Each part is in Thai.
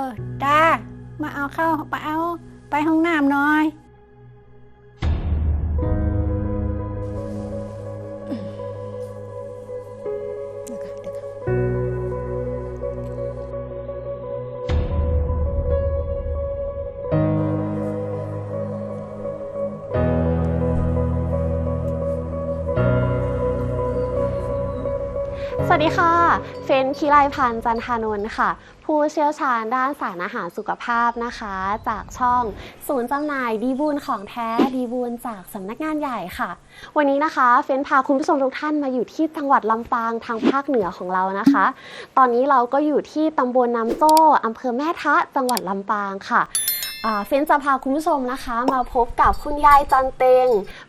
อตามาเอาเข้าไปเอาไปห้องน้ำหน่อย วัสดีค่ะ เฟนคิไลพันธ์จันทานนท์ค่ะ ผู้เชี่ยวชาญด้านสารอาหารสุขภาพนะคะ จากช่องศูนย์จำหน่ายดีบูลของแท้ดีบูลจากสำนักงานใหญ่ค่ะ วันนี้นะคะ เฟนพาคุณผู้ชมทุกท่านมาอยู่ที่จังหวัดลำปางทางภาคเหนือของเรานะคะ ตอนนี้เราก็อยู่ที่ตำบลน้ำโจ้อำเภอแม่ทะจังหวัดลำปางค่ะ เฟนจะพาคุณผู้ชมนะคะ มาพบกับคุณยายจันเตง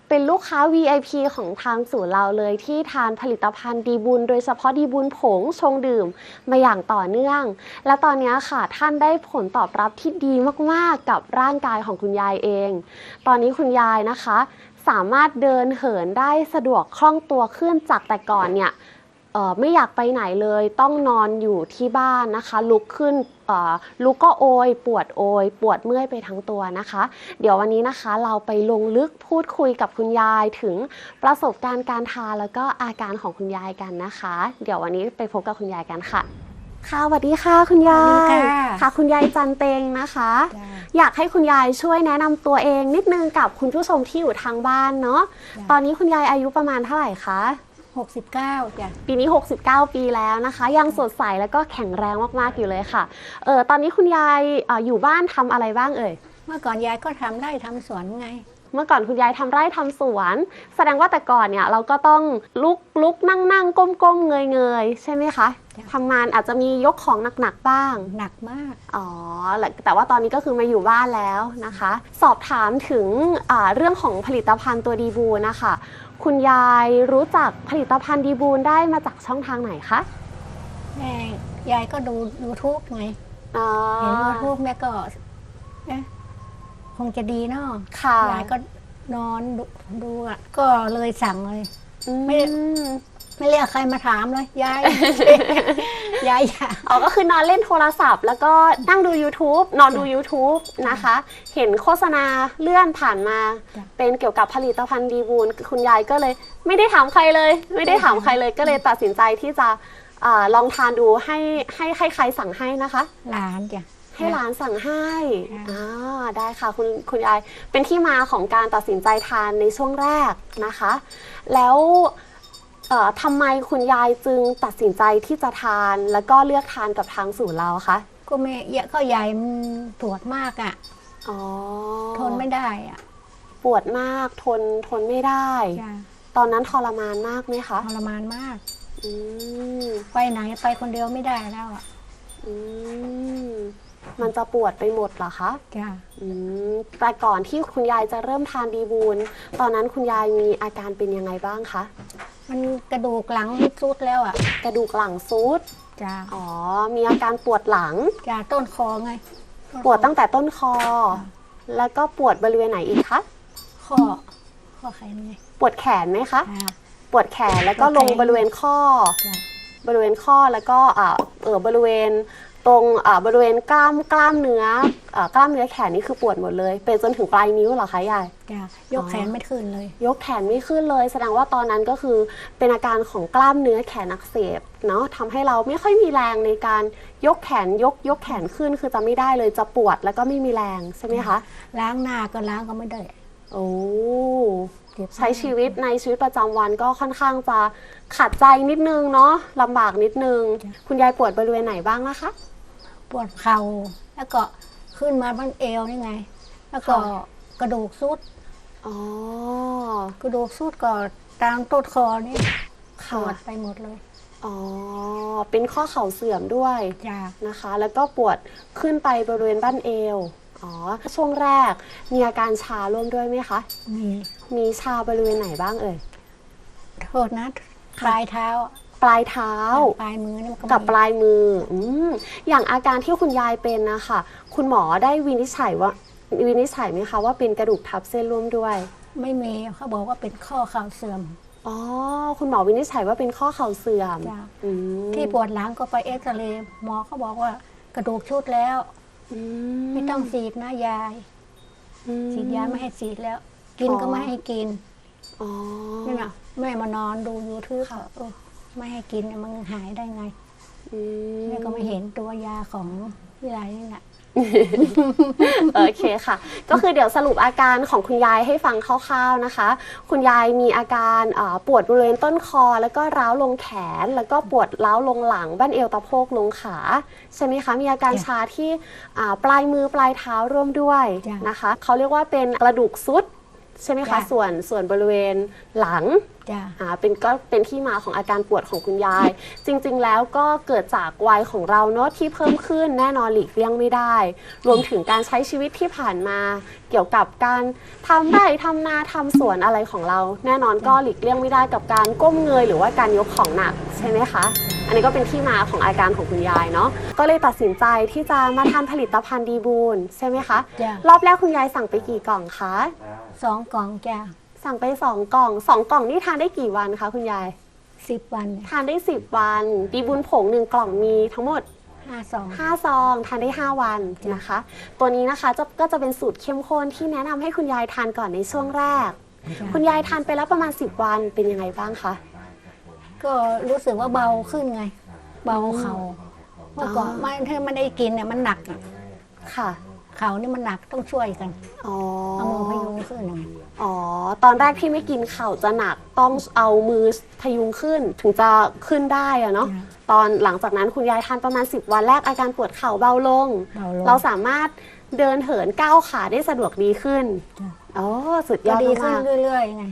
เป็นลูกค้า VIP ของทางศูนย์เราเลยที่ทานผลิตภัณฑ์ดีบุญ โดยเฉพาะดีบุญผงชงดื่มมาอย่างต่อเนื่อง และตอนนี้ค่ะท่านได้ผลตอบรับที่ดีมากๆกับร่างกายของคุณยายเอง ตอนนี้คุณยายนะคะ สามารถเดินเหินได้สะดวกคล่องตัวขึ้นจากแต่ก่อนเนี่ย ไม่อยากไปไหนเลยต้องนอนอยู่ที่บ้านนะคะ ลุกขึ้นเอ่อลุกก็โอยปวดโอยปวดเมื่อยไปทั้งตัวนะคะ เดี๋ยววันนี้นะคะเราไปลงลึกพูดคุยกับคุณยายถึงประสบการณ์การทานแล้วก็อาการของคุณยายกันนะคะ เดี๋ยววันนี้ไปพบกับคุณยายกันค่ะ ค่ะสวัสดีค่ะ คุณยาสวัสดียค่ะค่ะ คุณยายจันเตงนะคะจ้ะอยากให้คุณยายช่วยแนะนำตัวเองนิดนึงกับคุณผู้ชมที่อยู่ทางบ้านเนาะจ้ะตอนนี้คุณยายอายุประมาณเท่าไหร่คะ หกสิบเก้าจ้ะ ปีนี้ 69 ปีแล้วนะคะ ยังสดใสแล้วก็แข็งแรงมากๆอยู่เลยค่ะ เออตอนนี้คุณยายเอออยู่บ้านทำอะไรบ้างเอ่ย เมื่อก่อนยายก็ทำไร่ทำสวนไง เมื่อก่อนคุณยายทำไร่ทำสวน แสดงว่าแต่ก่อนเนี่ยเราก็ต้องลุกลุกนั่งนั่งก้มก้มเงยเงยใช่ไหมคะจ้ะทำงานอาจจะมียกของหนักๆบ้าง หนักมาก อ๋อแล้วแต่ว่าตอนนี้ก็คือมาอยู่บ้านแล้วนะคะ สอบถามถึงอ่าเรื่องของผลิตภัณฑ์ตัวดีบูนนะคะ คุณยายรู้จักผลิตภัณฑ์ดีบูนได้มาจากช่องทางไหนคะแม่ยายก็ดูยูทูบไงอ๋อเห็นยูทูบแม่ก็เอ๊ะคงจะดีเนาะค่ะยายก็นอนดูดูอะ ก็เลยสั่งเลย ไม่อืม ไม่เรียกใครมาถามเลยยาย ยายอยากอ๋อก็คือนอนเล่นโทรศัพท์ แล้วก็นั่งดู YouTube นอนดู YouTube นะคะ เห็นโฆษณาเลื่อนผ่านมาจ้ะเป็นเกี่ยวกับผลิตภัณฑ์ดีบูนคุณยายก็เลย ไม่ได้ถามใครเลย ไม่ได้ถามใครเลยก็เลยตัดสินใจที่จะอาลองทานดูให้ให้ให้ใครสั่งให้นะคะ หลานจ้ะ ให้หลานสั่งให้ค่ะอ่าได้ค่ะคุณคุณยายเป็นที่มาของการตัดสินใจทานในช่วงแรกนะคะ แล้วเอ่อ ทำไมคุณยายจึงตัดสินใจที่จะทาน แล้วก็เลือกทานกับทางศูนย์เราคะก็ไม่เยอะก็ใหญ่มันปวดมากอะอ๋อทนไม่ได้อะปวดมากทนทนไม่ได้ จ้ะตอนนั้นทรมานมากไหมคะทรมานมาก อืมไปไหนไปคนเดียวไม่ได้แล้วอะอืมมันจะปวดไปหมดเหรอคะจ้ะอืมแต่ก่อนที่คุณยายจะเริ่มทานดีบูนตอนนั้นคุณยายมีอาการเป็นยังไงบ้างคะ มันกระดูกหลังซุดแล้วอะกระดูกหลังซุดจ้ะอ๋อ มีอาการปวดหลัง จ้ะต้นคอไงนคอปวดตั้งแต่ต้นคอ แล้วก็ปวดบริเวณไหนอีกคะข้อข้อแขนไงปวดแขนไหมคะจ้ะปวดแขนแล้วก็ปวดแขนลงบริเวณข้อจ้ะบริเวณข้อแล้วก็อ่าเออบริเวณ ตรงอ่าบริเวณกล้ามกล้ามเนื้ออ่ากล้ามเนื้อแขนนี่คือปวดหมดเลย เป็นจนถึงปลายนิ้วเหรอคะยายจ้ะยกแขนไม่ขึ้นเลย ยกแขนไม่ขึ้นเลย แสดงว่าตอนนั้นก็คือเป็นอาการของกล้ามเนื้อแขนอักเสบเนาะทำให้เราไม่ค่อยมีแรงในการยกแขนยกยกแขนขึ้นคือจะไม่ได้เลยจะปวดแล้วก็ไม่มีแรงใช่ไหมคะล้างหน้าก็ล้างก็ไม่ได้โอ้เจ็บใช้ชีวิตในชีวิตประจำวันก็ค่อนข้างจะขัดใจนิดนึงเนาะลำบากนิดนึง คุณยายปวดบริเวณไหนบ้างนะคะ ปวดเข่าแล้วก็ขึ้นมาบนเอวนี่ไง แล้วก็ค่ะกระดูกซุดอ๋อกระดูกซุดก็ตามต้นคอนี่ปค่ะวดไปหมดเลยอ๋อ เป็นข้อเข่าเสื่อมด้วยจ้ะนะคะ แล้วก็ปวดขึ้นไปบริเวณบ้านเอว อ๋อ ช่วงแรกมีอาการชาร่วมด้วยไหมคะ มี มีชาบริเวณไหนบ้างเอ่ย โทษนะปลายเท้า ปลายเท้า ปลายมือนี่มันก็กับมีปลายมืออืมอย่างอาการที่คุณยายเป็นนะคะคุณหมอได้วินิจฉัยว่าวินิจฉัยไหมคะว่าเป็นกระดูกทับเส้นร่วมด้วย ไม่มีเขาบอกว่าเป็นข้อเข่าเสื่อมอ๋อคุณหมอวินิจฉัยว่าเป็นข้อเข่าเสื่อมจ้ะอืมที่ปวดหลังก็ไปเอ็กซเรย์หมอเขาบอกว่ากระดูกชุดแล้ว อืไม่ต้องฉีดนะยายอืมฉีดยาไม่ให้ฉีดแล้ว กินอ๋อก็ไม่ให้กินอ๋อ นี่นะแม่มานอนดูยูทูบค่ะเออ ไม่ให้กินเนี่ยมันหายได้ไงอืแม่ก็ไม่เห็นตัวยาของยายนี่แหละ โอเคค่ะ ก็คือเดี๋ยวสรุปอาการของคุณยายให้ฟังคร่าวๆนะคะ คุณยายมีอาการเอ่อปวดบริเวณต้นคอ แล้วก็ร้าวลงแขน แล้วก็ปวดร้าวลงหลังบ้านเอวตะโพกลงขา ใช่ไหมคะ มีอาการจ้ะชาที่อ่าปลายมือปลายเท้าร่วมด้วยจ้ะ นะคะ เขาเรียกว่าเป็นกระดูกซุด ใช่ไหมคะ จ้ะ ส่วนส่วนบริเวณหลัง จ้ะ อ่าเป็นก็เป็นที่มาของอาการปวดของคุณยาย จริงๆแล้วก็เกิดจากวัยของเราเนอะที่เพิ่มขึ้นแน่นอนหลีกเลี่ยงไม่ได้ รวมถึงการใช้ชีวิตที่ผ่านมา เกี่ยวกับการทำไร่ทำนาทำสวนอะไรของเรา แน่นอนก็หลีกเลี่ยงไม่ได้กับการก้มเงยหรือว่าการยกของหนักใช่ไหมคะ อันนี้ก็เป็นที่มาของอาการของคุณยายเนาะก็เลยตัดสินใจที่จะมาทานผลิตภัณฑ์ดีบูนใช่ไหมคะจ้ะ รอบแรกคุณยายสั่งไปกี่กล่องคะ สองกล่องจ้ะสั่งไปสองกล่องสองกล่องนี่ทานได้กี่วันคะคุณยาย สิบวันเนี่ยทานได้10วันดีบุญผงหนึ่งกล่องมีทั้งหมดห้าสอง5ซองทานได้5วันนะคะ ตัวนี้นะคะจะก็จะเป็นสูตรเข้มข้นที่แนะนำให้คุณยายทานก่อนในช่วงแรกจ้ะคุณยายทานไปแล้วประมาณ10วันเป็นยังไงบ้างคะก็รู้สึกว่าเบาขึ้นไง เบาเขาเมื่อก่อนอ๋อไม่ถ้าไม่ได้กินเนี่ยมันหนักอะค่ะ เขานี่มันหนักต้องช่วยกันอ๋อเอามือพยุงขึ้นไงอ๋อ ตอนแรกที่ไม่กินเข่าจะหนักต้องเอามือพยุงขึ้น ถึงจะขึ้นได้อะเนาะตอนหลังจากนั้นคุณยายทานประมาณ 10 วันแรกอาการปวดเข่าเบาลงเบาลงเราสามารถเดินเหินก้าวขาได้สะดวกดีขึ้นจ้ะอ๋อสุดยก็อดดีขึ้นมากเรื่อยๆไง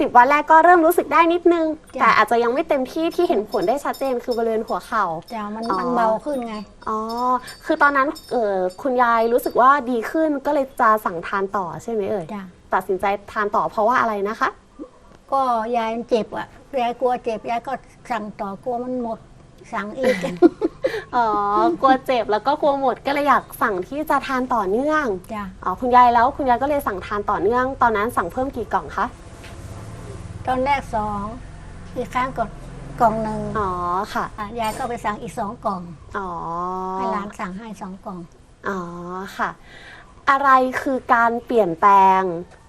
สิบวันแรกก็เริ่มรู้สึกได้นิดนึง จ้ะ แต่อาจจะยังไม่เต็มที่ที่เห็นผลได้ชัดเจนคือบริเวณหัวเข่า จ้ะมันอ๋อ มันเบาขึ้นไง อ๋อ คือตอนนั้นเออคุณยายรู้สึกว่าดีขึ้นก็เลยจะสั่งทานต่อใช่ไหมเอ่ยจ้ะ ตัดสินใจทานต่อเพราะว่าอะไรนะคะ ก็ยายมันเจ็บอะ ยายกลัวเจ็บ ยายก็สั่งต่อกลัวมันหมด สั่งอีก อ๋อ กลัวเจ็บแล้วก็กลัวหมดก็เลยอยากสั่งที่จะทานต่อเนื่อง จ้ะ อ๋อ คุณยายแล้วคุณยายก็เลยสั่งทานต่อเนื่อง ตอนนั้นสั่งเพิ่มกี่กล่องคะ ตอนแรกสองอีกครั้งก็กล่องหนึ่งอ๋อค่ะ อะยายก็ไปสั่งอีกสองกล่องอ๋อให้ร้านสั่งให้สองกล่อง อ๋อค่ะ อะไรคือการเปลี่ยนแปลง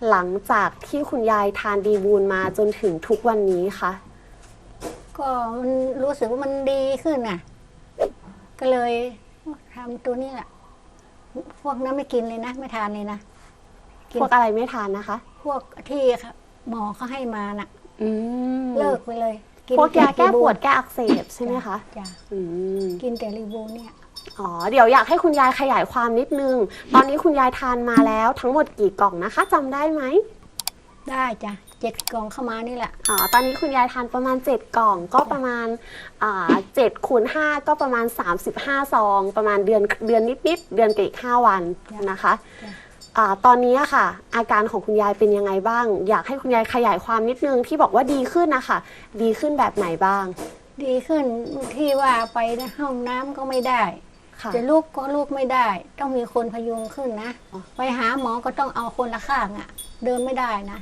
หลังจากที่คุณยายทานดีบูนมาจนถึงทุกวันนี้คะก็มันรู้สึกว่ามันดีขึ้นน่ะ ก็เลยทำตัวนี้แหละพวกนั้นไม่กินเลยนะ ไม่ทานเลยนะกินพวกอะไรไม่ทานนะคะ พวกที่ หมอเขาให้มาน่ะ อืมเลิกไปเลยพวกยาแก้รีบูปวดแก้อักเสบใช่ไหมคะจ้ะอืมกินแต่รีบูเนี่ยอ๋อเดี๋ยวอยากให้คุณยายขยายความนิดนึง ตอนนี้คุณยายทานมาแล้วทั้งหมดกี่กล่องนะคะจำได้ไหมได้จ้ะเจ็ดกล่องเข้ามานี่แหละ อ๋อตอนนี้คุณยายทานประมาณ 7 กล่องก็ประมาณอ่า7คูณ5ก็ประมาณ 35 ซอง ประมาณเดือนเดือนนิดๆเดือนกับอีก5วันจ้ะนะคะ จ้ะ อ่าตอนนี้อะค่ะ อาการของคุณยายเป็นยังไงบ้าง อยากให้คุณยายขยายความนิดนึงที่บอกว่าดีขึ้นนะคะดีขึ้นแบบไหนบ้าง ดีขึ้นที่ว่าไปห้องน้ำก็ไม่ได้ค่ะจะลุกก็ลุกไม่ได้ ต้องมีคนพยุงขึ้นนะอ๋อไปหาหมอก็ต้องเอาคนละข้างอะเดินไม่ได้นะ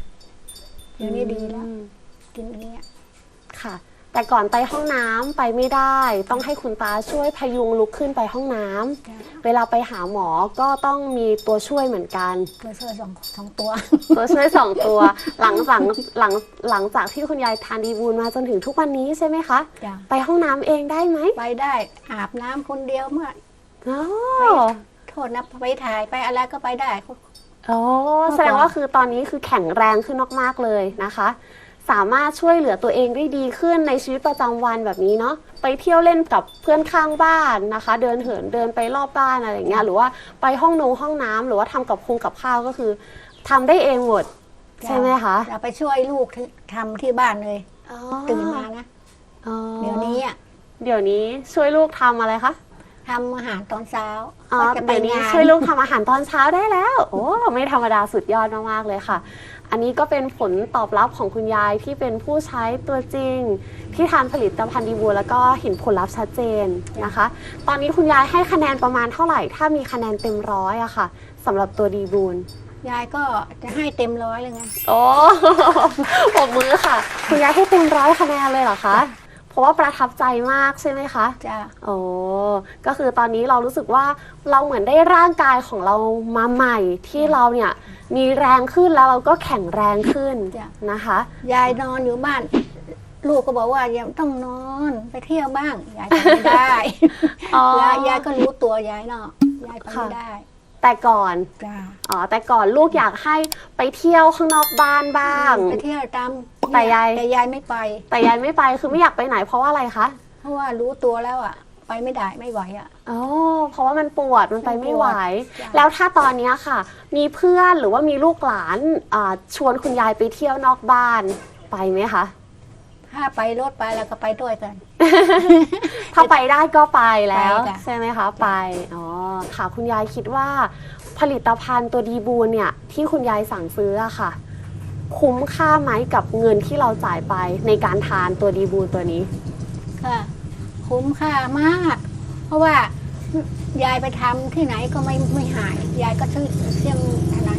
เดี๋ยวนี้ดีแล้วอืมกินอันเนี้ยค่ะ แต่ก่อนไปห้องน้ำไปไม่ได้ ต้องให้คุณตาช่วยพยุงลุกขึ้นไปห้องน้ำจ้ะเวลาไปหาหมอก็ต้องมีตัวช่วยเหมือนกัน ตัวช่วยสองสองตัว ตัวช่วยสองตัวหลังจากหลังหลังจากที่คุณยายทานดีบูลมาจนถึงทุกวันนี้ใช่ไหมคะจ้ะ ไปห้องน้ำเองได้ไหมไปได้อาบน้ำคนเดียวเมื่ออ๋อโทษนะไปถ่ายไปอะไรก็ไปได้ โอ้แสดงว่าคือตอนนี้คือแข็งแรงขึ้นมากๆเลยนะคะ สามารถช่วยเหลือตัวเองได้ดีขึ้นในชีวิตประจำวันแบบนี้เนาะไปเที่ยวเล่นกับเพื่อนข้างบ้านนะคะ เดินเหินเดินไปรอบบ้านอะไรอย่างเงี้ยหรือว่าไปห้องนงห้องน้ำหรือว่าทำกับคงกับข้าวก็คือทำได้เองหมดใช่ไหมคะเราไปช่วยลูกที่ทำที่บ้านเลยอ๋อตื่นมานะอ๋อเดี๋ยวนี้อะเดี๋ยวนี้ช่วยลูกทำอะไรคะ ทำอาหารตอนเช้าอ๋อก็จะไปเดี๋ยวนี้งานช่วยลูกทำอาหารตอนเช้าได้แล้ว โอ้ไม่ธรรมดาสุดยอดมากๆเลยค่ะ อันนี้ก็เป็นผลตอบรับของคุณยายที่เป็นผู้ใช้ตัวจริง ที่ทานผลิตภัณฑ์ดีบูลแล้วก็เห็นผลลัพธ์ชัดเจนนะคะ ตอนนี้คุณยายให้คะแนนประมาณเท่าไหร่ ถ้ามีคะแนนเต็มร้อยอะค่ะสำหรับตัวดีบูล ยายก็จะให้เต็มร้อยเลยไง โอ้ ปรบมือค่ะ คุณยายให้เต็มร้อยคะแนนเลยเหรอคะผ ราะว่าประทับใจมากใช่ไหมคะ จ้าโอ้ก็คือตอนนี้เรารู้สึกว่าเราเหมือนได้ร่างกายของเรามาใหม่ที่เราเนี่ยมีแรงขึ้นแล้วเราก็แข็งแรงขึ้นจ้ะ นะคะ ยายนอนอยู่บ้าน ลูกก็บอกว่าอย่าต้องนอนไปเที่ยวบ้าง ยายไปไม่ได้ อ๋อยายยายก็รู้ตัวยายเนาะยายไปไม่ได้ แต่ก่อนจ้าอ๋อแต่ก่อนลูกอยากให้ไปเที่ยวข้างนอกบ้านบ้าง ไปเที่ยวตามแต่ยาย แต่ยายไม่ไป แต่ยายไม่ไปคือไม่อยากไปไหนเพราะว่าอะไรคะเพราะว่ารู้ตัวแล้วอะ ไปไม่ได้ไม่ไหวอะอ๋อเพราะว่ามันปวดมันไปไม่ไหวจ้ะแล้วถ้าตอนเนี้ยค่ะ มีเพื่อนหรือว่ามีลูกหลานอ่าชวนคุณยายไปเที่ยวนอกบ้านไปไหมคะ ถ้าไปรถไปแล้วก็ไปด้วยกัน ถ้าไปได้ก็ไปแล้ว ไปจ้ะ ใช่ไหมคะไปอ๋อค่ะคุณยายคิดว่า ผลิตภัณฑ์ตัวดีบูนเนี่ย ที่คุณยายสั่งซื้ออะค่ะ คุ้มค่าไหมกับเงินที่เราจ่ายไปในการทานตัวดีบูนตัวนี้ ค่ะคุ้มค่ามาก เพราะว่ายายไปทำที่ไหนก็ไม่ไม่หาย ยายก็ซื้อเสี่ยงอะไร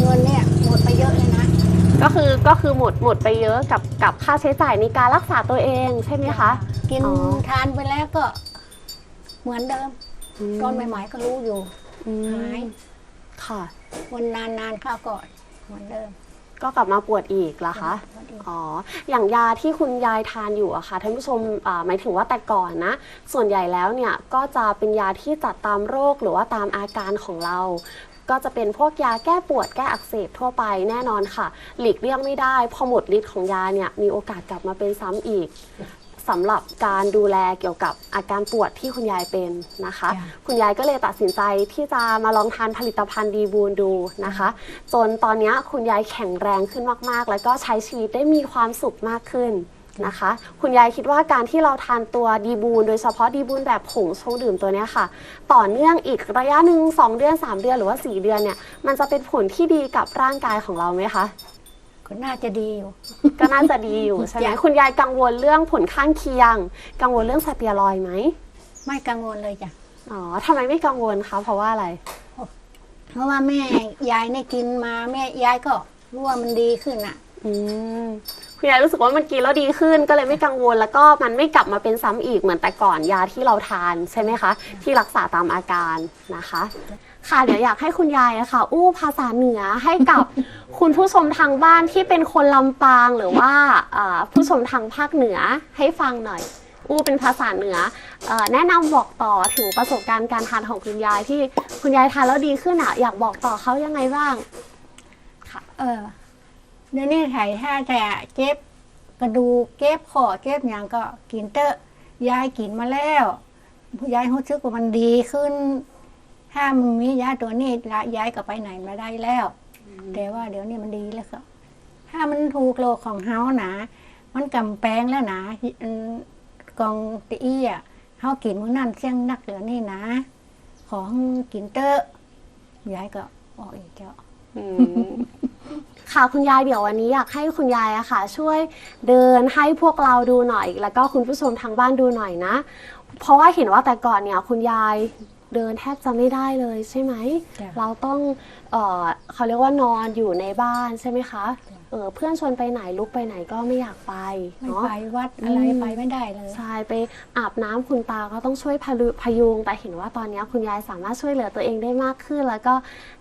เงินเนี่ยหมดไปเยอะเลยนะ ก็คือก็คือหมดหมดไปเยอะกับกับค่าใช้จ่ายในการรักษาตัวเองใช่ไหมคะ กินอ๋อ ทานไปแล้วก็ เหมือนเดิม ตอนใหม่ๆก็รู้อยู่อืมหายค่ะ วันนานๆเข้าก็เหมือนเดิมก็กลับมาปวดอีกเหรอคะอ๋อ อย่างยาที่คุณยายทานอยู่อะค่ะท่านผู้ชมอ่าหมายถึงว่าแต่ก่อนนะ ส่วนใหญ่แล้วเนี่ยก็จะเป็นยาที่จัดตามโรคหรือว่าตามอาการของเรา ก็จะเป็นพวกยาแก้ปวดแก้อักเสบทั่วไปแน่นอนค่ะ หลีกเลี่ยงไม่ได้ พอหมดฤทธิ์ของยาเนี่ยมีโอกาสกลับมาเป็นซ้ำอีกสำหรับการดูแลเกี่ยวกับอาการปวดที่คุณยายเป็นนะคะจ้ะคุณยายก็เลยตัดสินใจที่จะมาลองทานผลิตภัณฑ์ดีบูนดูนะคะ จนตอนเนี้ยคุณยายแข็งแรงขึ้นมากๆ แล้วก็ใช้ชีวิตได้มีความสุขมากขึ้น นะคะ คุณยายคิดว่าการที่เราทานตัวดีบูนโดยเฉพาะดีบูนแบบผงชงดื่มตัวเนี้ยค่ะ ต่อเนื่องอีกระยะหนึ่ง2 เดือน 3 เดือนหรือว่า 4 เดือนเนี่ยมันจะเป็นผลที่ดีกับร่างกายของเราไหมคะก็น่าจะดีอยู่ ก็น่าจะดีอยู่ใช่ไหมจ้ะคุณยายกังวลเรื่องผลข้างเคียง กังวลเรื่องสเตียรอยด์ไหมไม่กังวลเลยจ้ะอ๋อทำไมไม่กังวลคะเพราะว่าอะไร เพราะว่าแม่ยายเนี่ยกินมาแม่ยายก็รู้ว่ามันดีขึ้นอะ อืมคุณยายรู้สึกว่ามันกินแล้วดีขึ้นก็เลยไม่กังวลแล้วก็มันไม่กลับมาเป็นซ้ำอีกเหมือนแต่ก่อนยาที่เราทานใช่ไหมคะ ที่รักษาตามอาการนะคะ ค่ะเดี๋ยวอยากให้คุณยายอะค่ะ อู้ภาษาเหนือให้กับ คุณผู้ชมทางบ้านที่เป็นคนลำปางหรือว่าอ่าผู้ชมทางภาคเหนือให้ฟังหน่อย อู้เป็นภาษาเหนือเออแนะนำบอกต่อถึงประสบการณ์การทานของคุณยายที่คุณยายทานแล้วดีขึ้นอะอยากบอกต่อเขายังไงบ้าง เออ เดี๋ยวนี้ไถ่ถ้าแต่เจ็บกระดูกเจ็บคอเจ็บอย่างก็กินเตอะยายกินมาแล้วยายรู้สึกว่ามันดีขึ้น ถ้ามันมียาตัวนี้ละยายก็ไปไหนมาได้แล้ว แต่ว่าเดี๋ยวนี้มันดีแล้วก็ถ้ามันถูกโลกของเฮานะมันกำแพงแล้วนะอืมกองตีอี้อะเฮากินมื้อนั้นเสี่ยงนักเหลือนี่นะ ของกินเตอะยายก็ออกอีกเจ้าอืม ค่ะ คุณยายเดี๋ยววันนี้อยากให้คุณยายอะค่ะ ช่วยเดินให้พวกเราดูหน่อย แล้วก็คุณผู้ชมทางบ้านดูหน่อยนะ เพราะว่าเห็นว่าแต่ก่อนเนี่ยคุณยายเดินแทบจะไม่ได้เลยใช่ไหม จ้ะ เราต้องเออเขาเรียกว่านอนอยู่ในบ้านใช่ไหมคะ จ้ะ เออเพื่อนชวนไปไหนลุกไปไหนก็ไม่อยากไปไม่เนาะ ไปวัดอะไรอืม ไปไม่ได้เลย ใช่ไปอาบน้ำคุณตาก็ต้องช่วยพลุพยุงแต่เห็นว่าตอนนี้คุณยายสามารถช่วยเหลือตัวเองได้มากขึ้น แล้วก็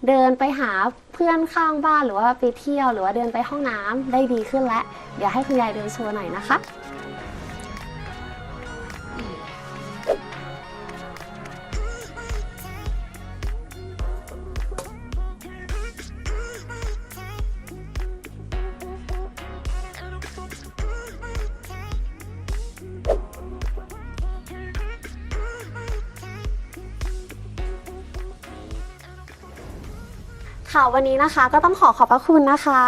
เดินไปหาเพื่อนข้างบ้านหรือว่าไปเที่ยวหรือว่าเดินไปห้องน้ำได้ดีขึ้นแล้วเดี๋ยวให้คุณยายเดินโชว์หน่อยนะคะ ค่ะ วันนี้นะคะก็ต้องขอขอบพระคุณนะคะ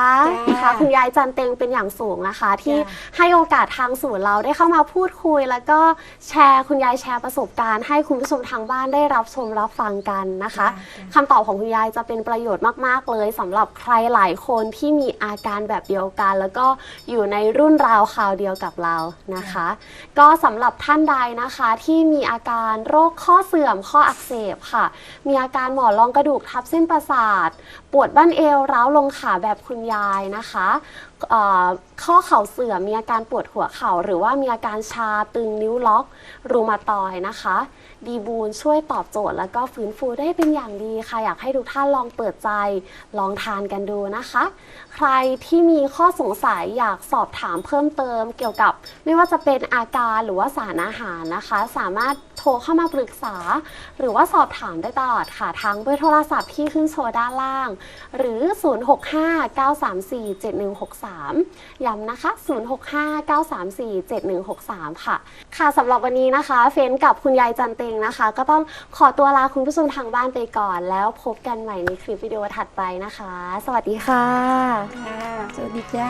จ้าค่ะคุณยายจันเต็งเป็นอย่างสูงนะคะ ที่จ้าให้โอกาสทางศูนย์เราได้เข้ามาพูดคุย แล้วก็แชร์คุณยายแชร์ประสบการณ์ให้คุณผู้ชมทางบ้านได้รับชมรับฟังกันนะคะคำตอบของคุณยายจะเป็นประโยชน์มาก ๆ เลยสำหรับใครหลายคนที่มีอาการแบบเดียวกัน แล้วก็อยู่ในรุ่นราวคราวเดียวกับเรานะคะ ก็สำหรับท่านใดนะคะที่มีอาการโรคข้อเสื่อมข้ออักเสบค่ะ มีอาการหมอนรองกระดูกทับเส้นประสาท ปวดบ้านเอวร้าวลงขาแบบคุณยายนะคะ เอ่อข้อเข่าเสื่อมมีอาการปวดหัวเข่า หรือว่ามีอาการชาตึงนิ้วล็อก รูมาตอยนะคะ ดีบูนช่วยตอบโจทย์ แล้วก็ฟื้นฟูได้เป็นอย่างดีค่ะอยากให้ทุกท่านลองเปิดใจลองทานกันดูนะคะ ใครที่มีข้อสงสัยอยากสอบถามเพิ่มเติม เกี่ยวกับไม่ว่าจะเป็นอาการหรือว่าสารอาหารนะคะ สามารถโทรเข้ามาปรึกษา หรือว่าสอบถามได้ตลอดค่ะทางเบอร์โทรศัพท์ที่ขึ้นโชว์ด้านล่าง หรือ7163 ย้ำนะคะ 0659347163 ค่ะ ค่ะสำหรับวันนี้นะคะ เฟ้นกับคุณยายจันเตงนะคะ ก็ต้องขอตัวลาคุณผู้ชมทางบ้านไปก่อน แล้วพบกันใหม่ในคลิปวิดีโอถัดไปนะคะ สวัสดีค่ะ ค่ะ สวัสดีจ้า